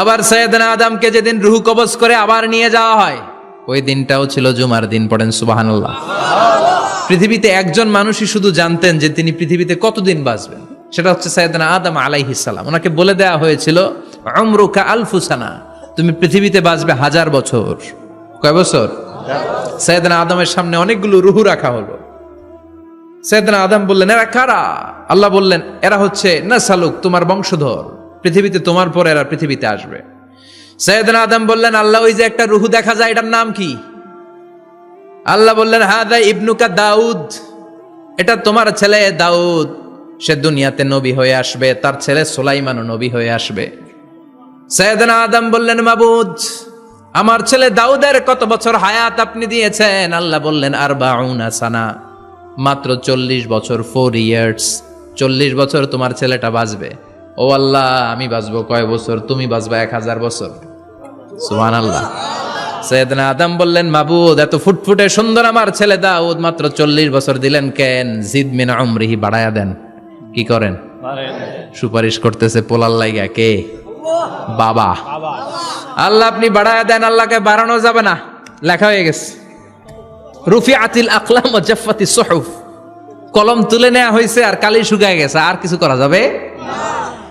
আবার সৈয়দনা আদমকে যেদিন রুহু কবজ করে আবার নিয়ে যাওয়া হয়, ওই দিনটাও ছিল জুমার দিন, পড়েন সুবাহানাল্লাহ। পৃথিবীতে একজন মানুষই শুধু জানতেন যে তিনি পৃথিবীতে কতদিন বাঁচবেন। সেটা হচ্ছে সৈয়দনা আদম আলাইহিসাল্লাম ওনাকে বলে দেওয়া হয়েছিল অমরুকা আলফুসানা, তুমি পৃথিবীতে বাঁচবে হাজার বছর। কয় বছর? সৈয়দনা আদমের সামনে অনেকগুলো রুহু রাখা হলো। সৈয়দনা আদম বললেন, এরা কারা? আল্লাহ বললেন, এরা হচ্ছে না সালুক তোমার বংশধর। পৃথিবীতে তোমার পর এরা পৃথিবীতে আসবে। সৈয়দনা আদম বললেন, আল্লাহ, ওই যে একটা রুহু দেখা যায়, এটার নাম কি? আল্লাহ বললেন হাদা ইবনুকা দাউদ। এটা তোমার ছেলে দাউদ। সে দুনিয়াতে নবী হয়ে আসবে, তার ছেলে সুলাইমানও নবী হয়ে আসবে। সৈয়দনা আদম বললেন, মাবুদ, আমার ছেলে দাউদের কত বছর হায়াত আপনি দিয়েছেন? আল্লাহ বললেন আর বাউনা সানা, মাত্র চল্লিশ বছর ফোর ইয়ার্স চল্লিশ বছর তোমার ছেলেটা বাঁচবে। ও আল্লাহ, আমি বাঁচবো কয় বছর? তুমি বাঁচবা এক হাজার বছর। সুহান আল্লাহ সৈয়দনা আদম বললেন, মাবুদ, এত ফুটফুটে সুন্দর আমার ছেলে দাউদ, মাত্র চল্লিশ বছর দিলেন কেন? জিদ মিন অমরিহি বাড়ায়া দেন। কি করেন? সুপারিশ করতেছে, পোলার লাইগা কে? বাবা। আল্লাহ, আপনি বাড়ায়া দেন, আল্লাহকে বাড়ানো যাবে না। লেখা হয়ে গেছে। রুফি আতিল আকলাম ও জাফাতি সহুফ। কলম তুলে নেওয়া হয়েছে আর কালি শুকায় গেছে। আর কিছু করা যাবে?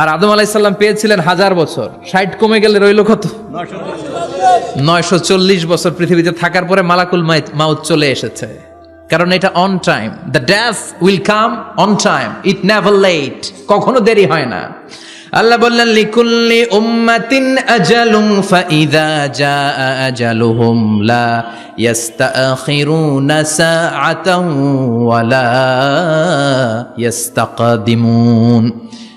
আর আদম আলাইসাল্লাম পেয়েছিলেন হাজার বছর। ষাট কমে গেলে রইল কত? নয়শো চল্লিশ বছর পৃথিবীতে থাকার পরে মালাকুল মাউত চলে এসেছে। কারণ এটা on time the daff will come on time it never late কখনো দেরি হয় না। আল্লাহ বললেন, লিকুল্লি উম্মাতিন আজালুম ফাইদা জাআ আজালুহুম লা ইস্তাখিরুনা সাআতাও ওয়ালা ইস্তাকদিমুন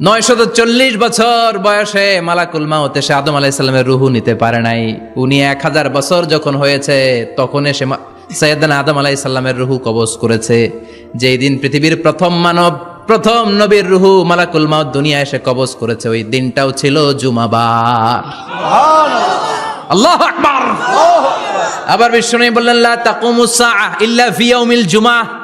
নয়শত চল্লিশ বছর বয়সে মালাকুল মাউত এসে আদম আলাইসাল্লামের রুহু নিতে পারে নাই। উনি এক হাজার বছর যখন হয়েছে, তখন এসে মা- সৈয়দান আদম আলাইসাল্লামের রুহু কবজ করেছে। যেই দিন পৃথিবীর প্রথম মানব, প্রথম নবীর রুহু মালাকুল মাউত দুনিয়া এসে কবজ করেছে, ওই দিনটাও ছিল জুমাবার। আল্লাহ আবার বিষ্ণু বললেন, লা তাকুমুস ইল্লা ফি জুমআহ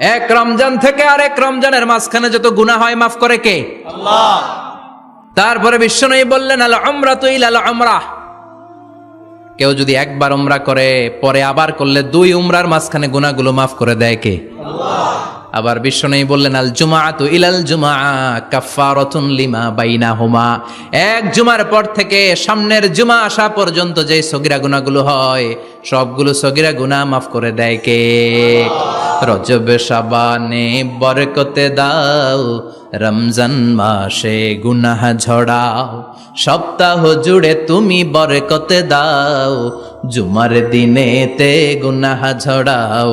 এক রমজান থেকে আর এক রমজানের মাঝখানে যত গুনা হয় মাফ করে কে? তারপরে বিশ্বনবী বললেন আল আমরা তুই লাল আমরা কেউ যদি একবার উমরা করে পরে আবার করলে দুই উমরার মাঝখানে গুণাগুলো মাফ করে দেয় কে? আবার বিশ্বনবী বললেন, আল জুমাআতু ইলাল জুমা কাফফারাতুন লিমা বাইনা হুমা এক জুমার পর থেকে সামনের জুমা আসা পর্যন্ত যে সগিরা গুনাহগুলো হয়, সবগুলো সগিরা গুনাহ মাফ করে দেয় কে? রজব শাবানে বরকতে দাও, রমজান মাসে গুনাহ ঝড়াও, সপ্তাহ জুড়ে তুমি বরকতে দাও, জুমার দিনেতে গুনাহ ঝড়াও।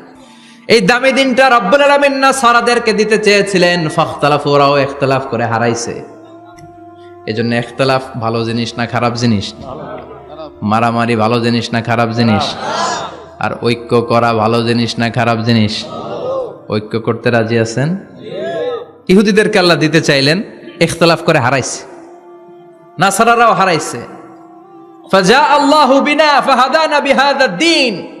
এই দামি দিনটা রব্বুল আলামিন না সারাদেরকে দিতে চেয়েছিলেন, ফখতলাফ ওরাও ইখতলাফ করে হারাইছে। এই জন্য ইখতলাফ ভালো জিনিস না খারাপ জিনিস? মারামারি ভালো জিনিস না খারাপ জিনিস? আর ঐক্য করা ভালো জিনিস না খারাপ জিনিস? ঐক্য করতে রাজি আছেন? ইহুদিদেরকে আল্লাহ দিতে চাইলেন ইখতলাফ করে হারাইছে। নাসারারাও হারাইছে। ফাজা আল্লাহু বিনা ফাহাদানা বিহাদা দ্বীন।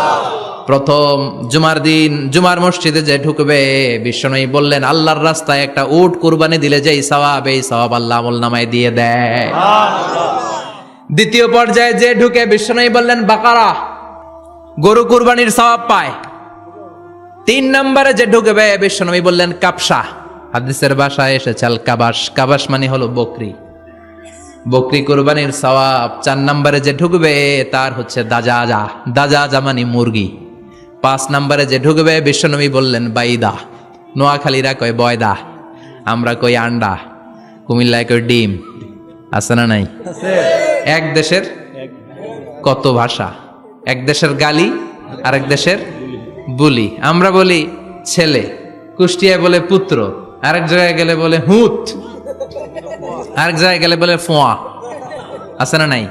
প্রথম জুমার দিন জুমার মসজিদে যে ঢুকবে বিশ্বনয়ী বললেন আল্লাহর রাস্তায় একটা উট কুরবানি দিলে যেই সওয়াব এই সওয়াব আল্লাহ আমল নামায় দিয়ে দেয়। দ্বিতীয় পর্যায়ে যে ঢুকে বিশ্বনয়ী বললেন বাকারা গরু কুরবানির সওয়াব পায়। তিন নম্বরে যে ঢুকবে বিশ্বনবী বললেন কাপসা হাদিসের বাসায় এসেছে আল কাবাস কাবাস মানে হলো বকরি। বকরি কোরবানির সওয়াব। চার নম্বরে যে ঢুকবে তার হচ্ছে দাজাজা। দাজাজা মানে মুরগি। পাঁচ নাম্বারে যে ঢুকবে বিশ্বনবী বললেন বাইদা। নোয়াখালীরা কয় বয়দা। আমরা কই আন্ডা। কুমিল্লায় কই ডিম। আছে না নাই? এক দেশের কত ভাষা? এক দেশের গালি আরেক দেশের বুলি। আমরা বলি ছেলে। কুষ্টিয়ায় বলে পুত্র। আরেক জায়গায় গেলে বলে হুত। আরেক জায়গায় গেলে বলে ফোয়া। আছে না নাই?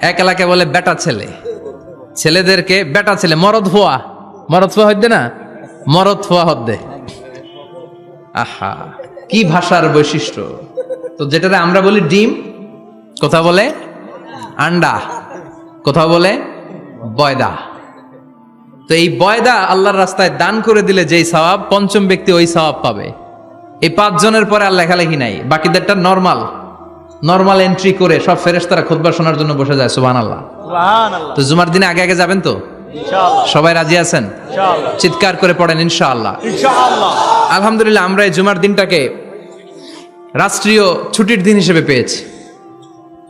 এক এলাকায় বলে বেটা ছেলে। ছেলেদেরকে, বেটা ছেলে, মরদ ফোয়া মরদ ফোয়া হদ্দে না? মরদ ফোয়া হদ্দে। আহা, কি ভাষার বৈশিষ্ট্য? তো যেটাতে আমরা বলি ডিম, কোথা বলে আন্ডা কোথাও বলে বয়দা। তো এই বয়দা আল্লাহর রাস্তায় দান করে দিলে যেই সওয়াব, পঞ্চম ব্যক্তি ওই সওয়াব পাবে। এই পাঁচজনের পরে আর লেখালেখি নাই, বাকিদেরটা নর্মাল। নর্মাল এন্ট্রি করে সব ফেরেশতারা খুতবা শোনার জন্য বসে যায় সুবহানাল্লাহ। সুবহানাল্লাহ। তো জুমার দিনে আগে আগে যাবেন তো? সবাই রাজি আছেন? চিৎকার করে পড়েন ইনশাআল্লাহ। আলহামদুলিল্লাহ আমরা এই জুমার দিনটাকে রাষ্ট্রীয় ছুটির দিন হিসেবে পেয়েছি।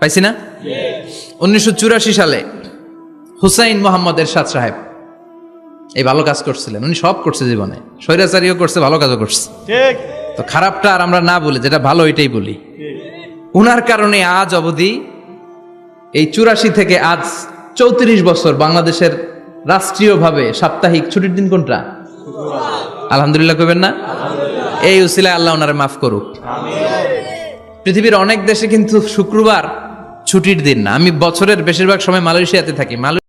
পাইছি না? উনিশশো চুরাশি সালে হুসাইন মোহাম্মদ এরশাদ সাহেব এই ভালো কাজ করছিলেন। উনি সব করছে জীবনে। স্বৈরাচারীও করছে ভালো কাজও করছে। তো খারাপটা আর আমরা না বলি যেটা ভালো ওইটাই বলি। উনার কারণে আজ অবধি এই চুরাশি থেকে আজ চৌত্রিশ বছর বাংলাদেশের রাষ্ট্রীয়ভাবে সাপ্তাহিক ছুটির দিন কোনটা? আলহামদুলিল্লাহ কবেন না? এই উসিলায় আল্লাহ ওনারে মাফ করুক। পৃথিবীর অনেক দেশে কিন্তু শুক্রবার ছুটির দিন না। আমি বছরের বেশিরভাগ সময় মালয়েশিয়াতে থাকি। মালয়েশিয়া